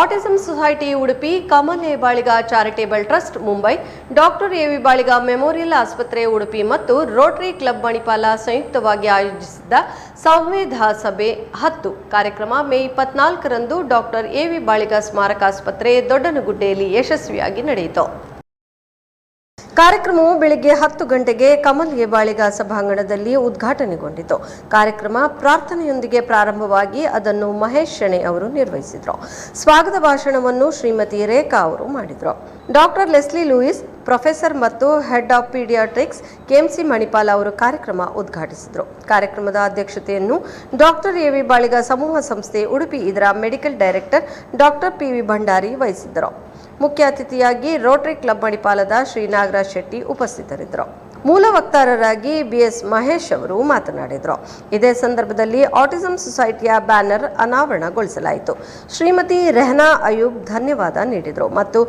Autism society Udupi Kamal A Baliga charitable trust Mumbai doctor A V Baliga memorial ಆಸ್ಪತ್ರೆ ಉಡುಪಿ ಮತ್ತು Rotary club Manipal ಸಂಯುಕ್ತವಾಗಿ ಆಯೋಜಿಸಿದ್ದ ಸಂವೇದ ಸಭೆ ಹತ್ತು. ಕಾರ್ಯಕ್ರಮ ಮೇ ಇಪ್ಪತ್ನಾಲ್ಕರಂದು ಡಾಕ್ಟರ್ ಎ ವಿ ಬಾಳಿಗ ಸ್ಮಾರಕ ಆಸ್ಪತ್ರೆ ದೊಡ್ಡನಗುಡ್ಡೆಯಲ್ಲಿ ಯಶಸ್ವಿಯಾಗಿ ನಡೆಯಿತು. ಕಾರ್ಯಕ್ರಮವು ಬೆಳಿಗ್ಗೆ ಹತ್ತು ಗಂಟೆಗೆ ಕಮಲ್ ಬಾಳಿಗ ಸಭಾಂಗಣದಲ್ಲಿ ಉದ್ಘಾಟನೆಗೊಂಡಿತು. ಕಾರ್ಯಕ್ರಮ ಪ್ರಾರ್ಥನೆಯೊಂದಿಗೆ ಪ್ರಾರಂಭವಾಗಿ ಅದನ್ನು ಮಹೇಶ್ ಶೆಣೆ ಅವರು ನಿರ್ವಹಿಸಿದರು. ಸ್ವಾಗತ ಭಾಷಣವನ್ನು ಶ್ರೀಮತಿ ರೇಖಾ ಅವರು ಮಾಡಿದರು. ಡಾಕ್ಟರ್ ಲೆಸ್ಲಿ ಲೂಯಿಸ್, ಪ್ರೊಫೆಸರ್ ಮತ್ತು head of paediatrics KMC Manipal ಅವರು ಕಾರ್ಯಕ್ರಮ ಉದ್ಘಾಟಿಸಿದರು. ಕಾರ್ಯಕ್ರಮದ ಅಧ್ಯಕ್ಷತೆಯನ್ನು ಡಾಕ್ಟರ್ ಎ ವಿ ಬಾಳಿಗ ಸಮೂಹ ಸಂಸ್ಥೆ ಉಡುಪಿ ಇದರ medical director doctor P V Bhandari ವಹಿಸಿದ್ದರು. ಮುಖ್ಯ ಅತಿಥಿಯಾಗಿ ರೋಟರಿ ಕ್ಲಬ್ ಮಣಿಪಾಲದ ಶ್ರೀ ನಾಗರಾಜ್ ಶೆಟ್ಟಿ ಉಪಸ್ಥಿತರಿದ್ದರು. ಮೂಲ ವಕ್ತಾರರಾಗಿ ಬಿಎಸ್ ಮಹೇಶ್ ಅವರು ಮಾತನಾಡಿದರು. ಇದೇ ಸಂದರ್ಭದಲ್ಲಿ ಆಟಿಸಂ ಸೊಸೈಟಿಯ ಬ್ಯಾನರ್ ಅನಾವರಣಗೊಳಿಸಲಾಯಿತು. ಶ್ರೀಮತಿ ರೆಹನಾ ಅಯೂಬ್ ಧನ್ಯವಾದ ನೀಡಿದರು ಮತ್ತು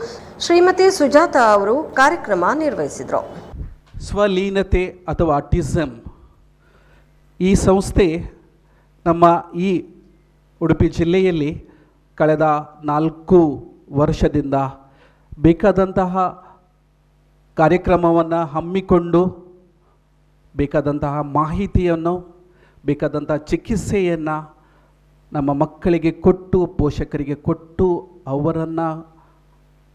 ಶ್ರೀಮತಿ ಸುಜಾತಾ ಅವರು ಕಾರ್ಯಕ್ರಮ ನಿರ್ವಹಿಸಿದರು. ಸ್ವಲೀನತೆ ಅಥವಾ ಆಟಿಸಂ ಈ ಸಂಸ್ಥೆ ನಮ್ಮ ಈ ಉಡುಪಿ ಜಿಲ್ಲೆಯಲ್ಲಿ ಕಳೆದ ನಾಲ್ಕು ವರ್ಷದಿಂದ ಬೇಕಾದಂತಹ ಕಾರ್ಯಕ್ರಮವನ್ನು ಹಮ್ಮಿಕೊಂಡು ಬೇಕಾದಂತಹ ಮಾಹಿತಿಯನ್ನು, ಬೇಕಾದಂತಹ ಚಿಕಿತ್ಸೆಯನ್ನು ನಮ್ಮ ಮಕ್ಕಳಿಗೆ ಕೊಟ್ಟು, ಪೋಷಕರಿಗೆ ಕೊಟ್ಟು ಅವರನ್ನು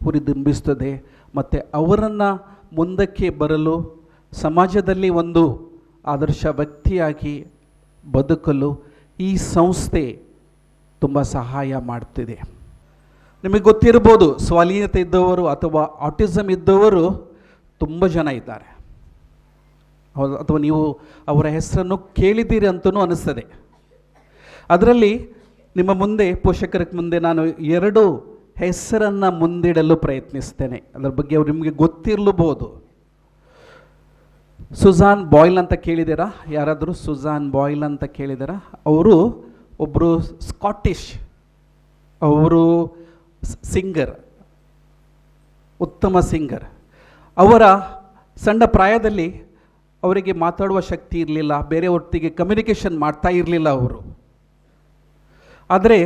ಹುರಿದುಂಬಿಸ್ತದೆ. ಮತ್ತು ಅವರನ್ನು ಮುಂದಕ್ಕೆ ಬರಲು ಸಮಾಜದಲ್ಲಿ ಒಂದು ಆದರ್ಶ ವ್ಯಕ್ತಿಯಾಗಿ ಬದುಕಲು ಈ ಸಂಸ್ಥೆ ತುಂಬ ಸಹಾಯ ಮಾಡ್ತಿದೆ. ನಿಮಗೆ ಗೊತ್ತಿರ್ಬೋದು ಸ್ವಲೀನತೆ ಇದ್ದವರು ಅಥವಾ ಆಟಿಸಮ್ ಇದ್ದವರು ತುಂಬ ಜನ ಇದ್ದಾರೆ. ಅಥವಾ ನೀವು ಅವರ ಹೆಸರನ್ನು ಕೇಳಿದ್ದೀರಿ ಅಂತಲೂ ಅನಿಸ್ತದೆ. ಅದರಲ್ಲಿ ನಿಮ್ಮ ಮುಂದೆ, ಪೋಷಕರ ಮುಂದೆ ನಾನು ಎರಡು ಹೆಸರನ್ನು ಮುಂದಿಡಲು ಪ್ರಯತ್ನಿಸ್ತೇನೆ. ಅದರ ಬಗ್ಗೆ ಅವ್ರು ನಿಮಗೆ ಗೊತ್ತಿರಲೂಬಹುದು. ಸುಜಾನ್ ಬಾಯ್ಲ್ ಅಂತ ಕೇಳಿದ್ದೀರಾ? ಯಾರಾದರೂ ಸುಜಾನ್ ಬಾಯ್ಲ್ ಅಂತ ಕೇಳಿದ್ದೀರಾ? ಅವರು ಒಬ್ಬರು ಸ್ಕಾಟಿಷ್. ಅವರು ಸಿಂಗರ್ ಉತ್ತಮ ಸಿಂಗರ್ ಅವರ ಸಣ್ಣ ಪ್ರಾಯದಲ್ಲಿ ಅವರಿಗೆ ಮಾತಾಡುವ ಶಕ್ತಿ ಇರಲಿಲ್ಲ, ಬೇರೆ ಒಟ್ಟಿಗೆ ಕಮ್ಯುನಿಕೇಷನ್ ಮಾಡ್ತಾ ಇರಲಿಲ್ಲ ಅವರು. ಆದರೆ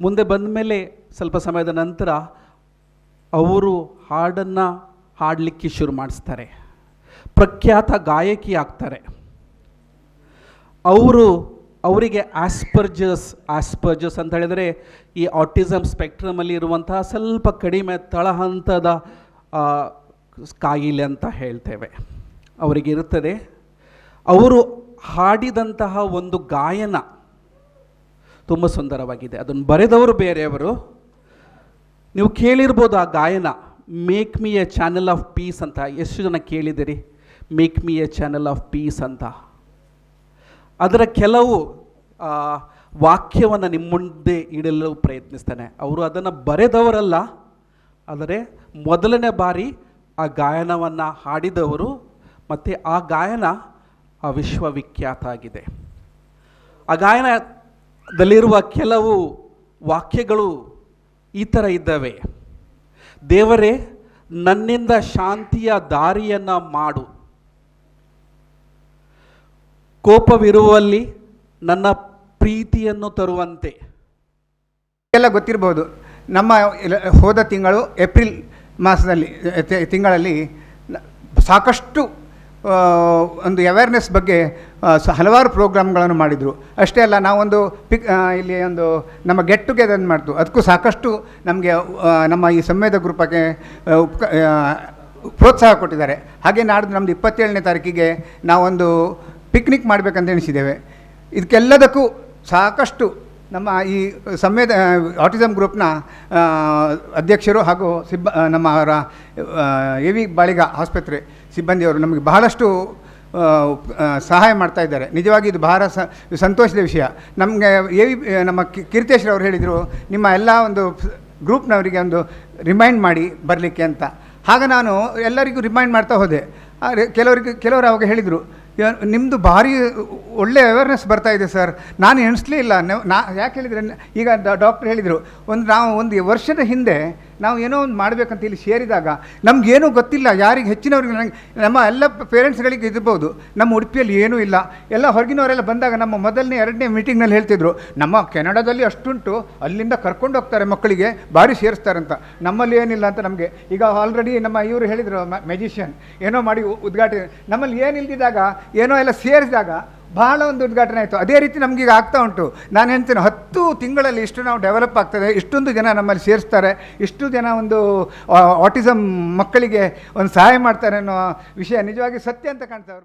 ಮುಂದೆ ಬಂದ ಮೇಲೆ ಸ್ವಲ್ಪ ಸಮಯದ ನಂತರ ಅವರು ಹಾಡನ್ನು ಹಾಡಲಿಕ್ಕೆ ಶುರು ಮಾಡಿಸ್ತಾರೆ. ಪ್ರಖ್ಯಾತ ಗಾಯಕಿ ಆಗ್ತಾರೆ. ಅವರು ಅವರಿಗೆ ಆಸ್ಪರ್ಜಸ್ ಆಸ್ಪರ್ಜಸ್ ಅಂತ ಹೇಳಿದರೆ ಈ ಆಟಿಸಮ್ ಸ್ಪೆಕ್ಟ್ರಮಲ್ಲಿ ಇರುವಂತಹ ಸ್ವಲ್ಪ ಕಡಿಮೆ ತಳಹಂತದ ಕಾಯಿಲೆ ಅಂತ ಹೇಳ್ತೇವೆ. ಅವರಿಗೆ ಇರುತ್ತದೆ. ಅವರು ಹಾಡಿದಂತಹ ಒಂದು ಗಾಯನ ತುಂಬ ಸುಂದರವಾಗಿದೆ. ಅದನ್ನು ಬರೆದವರು ಬೇರೆಯವರು. ನೀವು ಕೇಳಿರ್ಬೋದು ಆ ಗಾಯನ. Make me a channel of peace ಅಂತ. ಎಷ್ಟು ಜನ ಕೇಳಿದಿರಿ make me a channel of peace ಅಂತ. ಅದರ ಕೆಲವು ವಾಕ್ಯವನ್ನು ನಿಮ್ಮ ಮುಂದೆ ಇಡಲು ಪ್ರಯತ್ನಿಸ್ತಾನೆ. ಅವರು ಅದನ್ನು ಬರೆದವರಲ್ಲ, ಆದರೆ ಮೊದಲನೇ ಬಾರಿ ಆ ಗಾಯನವನ್ನು ಹಾಡಿದವರು, ಮತ್ತು ಆ ಗಾಯನ ಆ ವಿಶ್ವವಿಖ್ಯಾತ ಆಗಿದೆ. ಆ ಗಾಯನದಲ್ಲಿರುವ ಕೆಲವು ವಾಕ್ಯಗಳು ಈ ಥರ ಇದ್ದಾವೆ. ದೇವರೇ, ನನ್ನಿಂದ ಶಾಂತಿಯ ದಾರಿಯನ್ನು ಮಾಡು. ಕೋಪವಿರುವಲ್ಲಿ ನನ್ನ ಪ್ರೀತಿಯನ್ನು ತರುವಂತೆ. ಎಲ್ಲ ಗೊತ್ತಿರ್ಬೋದು. ನಮ್ಮ ಹೋದ ತಿಂಗಳು ಏಪ್ರಿಲ್ ಮಾಸದಲ್ಲಿ ತಿಂಗಳಲ್ಲಿ ಸಾಕಷ್ಟು ಒಂದು ಅವೇರ್ನೆಸ್ ಬಗ್ಗೆ ಹಲವಾರು ಪ್ರೋಗ್ರಾಮ್ಗಳನ್ನು ಮಾಡಿದರು. ಅಷ್ಟೇ ಅಲ್ಲ, ನಾವೊಂದು ಪಿಕ್ ಇಲ್ಲಿ ಒಂದು ನಮ್ಮ ಗೆಟ್ ಟುಗೆದರ್ ಮಾಡ್ತು ಅದಕ್ಕೂ ಸಾಕಷ್ಟು ನಮಗೆ ನಮ್ಮ ಈ ಸಂವೇದ ಗ್ರೂಪಕ್ಕೆ ಉಪ್ಕ ಪ್ರೋತ್ಸಾಹ ಕೊಟ್ಟಿದ್ದಾರೆ. ಹಾಗೆ ನಾಡ್ದು ನಮ್ಮದು ಇಪ್ಪತ್ತೇಳನೇ ತಾರೀಕಿಗೆ ನಾವೊಂದು ಪಿಕ್ನಿಕ್ ಮಾಡಬೇಕಂತ ಎಣಿಸಿದ್ದೇವೆ. ಇದಕ್ಕೆಲ್ಲದಕ್ಕೂ ಸಾಕಷ್ಟು ನಮ್ಮ ಈ ಸಂವೇದ ಆಟಿಸಮ್ ಗ್ರೂಪ್ನ ಅಧ್ಯಕ್ಷರು ಹಾಗೂ ಸಿಬ್ಬ ನಮ್ಮ ಅವರ ಎ ವಿ ಬಾಳಿಗ ಆಸ್ಪತ್ರೆ ಸಿಬ್ಬಂದಿಯವರು ನಮಗೆ ಬಹಳಷ್ಟು ಸಹಾಯ ಮಾಡ್ತಾ ಇದ್ದಾರೆ. ನಿಜವಾಗಿ ಇದು ಬಹಳ ಸಂತೋಷದ ವಿಷಯ. ನಮಗೆ ಎ ವಿ ನಮ್ಮ ಕೀರ್ತೇಶ್ರವರು ಹೇಳಿದರು, ನಿಮ್ಮ ಎಲ್ಲ ಒಂದು ಗ್ರೂಪ್ನವರಿಗೆ ಒಂದು ರಿಮೈಂಡ್ ಮಾಡಿ ಬರಲಿಕ್ಕೆ ಅಂತ. ಆಗ ನಾನು ಎಲ್ಲರಿಗೂ ರಿಮೈಂಡ್ ಮಾಡ್ತಾ ಹೋದೆ. ಕೆಲವರಿಗೆ, ಕೆಲವರು ಅವಾಗ ಹೇಳಿದರು ನಿಮ್ಮದು ಭಾರಿ ಒಳ್ಳೆ ಅವೇರ್ನೆಸ್ ಬರ್ತಾ ಇದೆ ಸರ್ ನಾನು ಎಣಿಸ್ಲೇ ಇಲ್ಲ. ನಾ ಯಾಕೆ ಹೇಳಿದರೆ, ಈಗ ಡಾಕ್ಟರ್ ಹೇಳಿದರು, ಒಂದು ನಾವು ಒಂದು ವರ್ಷದ ಹಿಂದೆ ನಾವು ಏನೋ ಒಂದು ಮಾಡಬೇಕಂತ ಇಲ್ಲಿ ಸೇರಿದಾಗ ನಮಗೇನೂ ಗೊತ್ತಿಲ್ಲ. ಯಾರಿಗೆ ಹೆಚ್ಚಿನವ್ರಿಗೆ ನನಗೆ ನಮ್ಮ ಎಲ್ಲ ಪೇರೆಂಟ್ಸ್ಗಳಿಗೆ ಇರ್ಬೋದು. ನಮ್ಮ ಉಡುಪಿಯಲ್ಲಿ ಏನೂ ಇಲ್ಲ. ಎಲ್ಲ ಹೊರಗಿನವರೆಲ್ಲ ಬಂದಾಗ ನಮ್ಮ ಮೊದಲನೇ, ಎರಡನೇ ಮೀಟಿಂಗ್ನಲ್ಲಿ ಹೇಳ್ತಿದ್ರು, ನಮ್ಮ ಕೆನಡಾದಲ್ಲಿ ಅಷ್ಟುಂಟು, ಅಲ್ಲಿಂದ ಕರ್ಕೊಂಡು ಹೋಗ್ತಾರೆ ಮಕ್ಕಳಿಗೆ, ಭಾರಿ ಸೇರಿಸ್ತಾರೆ ಅಂತ ನಮ್ಮಲ್ಲಿ ಏನಿಲ್ಲ ಅಂತ ನಮಗೆ. ಈಗ ಆಲ್ರೆಡಿ ನಮ್ಮ ಇವರು ಹೇಳಿದರು ಮೆಜಿಷಿಯನ್ ಏನೋ ಮಾಡಿ ಉದ್ಘಾಟನೆ ನಮ್ಮಲ್ಲಿ ಏನಿಲ್ದಿದ್ದಾಗ ಏನೋ ಎಲ್ಲ ಸೇರಿಸಿದಾಗ ಬಹಳ ಒಂದು ಉದ್ಘಾಟನೆ ಆಯಿತು. ಅದೇ ರೀತಿ ನಮಗೀಗ ಆಗ್ತಾ ಉಂಟು. ನಾನು ಹೇಳ್ತೀನಿ, ಹತ್ತು ತಿಂಗಳಲ್ಲಿ ಇಷ್ಟು ನಾವು ಡೆವಲಪ್ ಆಗ್ತದೆ, ಇಷ್ಟೊಂದು ಜನ ನಮ್ಮಲ್ಲಿ ಸೇರಿಸ್ತಾರೆ, ಇಷ್ಟು ಜನ ಒಂದು ಆಟಿಸಮ್ ಮಕ್ಕಳಿಗೆ ಒಂದು ಸಹಾಯ ಮಾಡ್ತಾರೆ ಅನ್ನೋ ವಿಷಯ ನಿಜವಾಗಿ ಸತ್ಯ ಅಂತ ಕಾಣ್ತಾರೆ